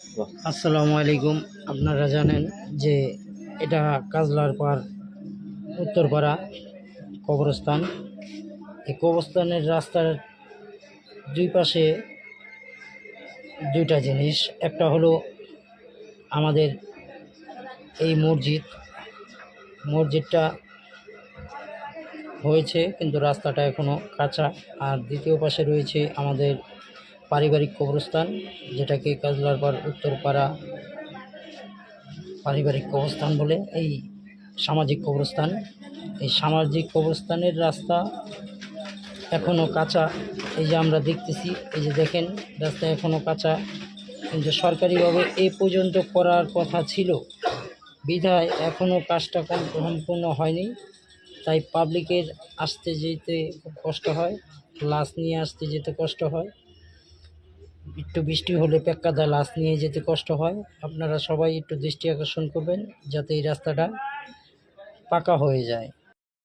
আসসালামু আলাইকুম আপনারা জানেন যে এটা কাজলার পার উত্তরপাড়া কবরস্থান। এই কবরস্থানের রাস্তার দুই পাশে দুইটা জিনিস। একটা হলো আমাদের এই মসজিদ। মসজিদটা হয়েছে কিন্তু রাস্তাটা এখনও কাঁচা। আর দ্বিতীয় পাশে রয়েছে আমাদের পারিবারিক কবরস্থান, যেটাকে কাজলার পার উত্তরপাড়া পারিবারিক কবরস্থান বলে এই সামাজিক কবরস্থান। এই সামাজিক কবরস্থানের রাস্তা এখনও কাঁচা। এই যে আমরা দেখতেছি, এই যে দেখেন, রাস্তা এখনও কাঁচা। কিন্তু সরকারিভাবে এ পর্যন্ত করার কথা ছিল। বিধায় এখনও কাজটা সম্পূর্ণ হয়নি। তাই পাবলিকের আসতে যেতে খুব কষ্ট হয় লাশ নিয়ে আসতে যেতে কষ্ট হয়। একটু বৃষ্টি হলে পেক্কাদা লাশ নিয়ে যেতে কষ্ট হয়। আপনারা সবাই একটু দৃষ্টি আকর্ষণ করবেন যাতে এই রাস্তাটা পাকা হয়ে যায়।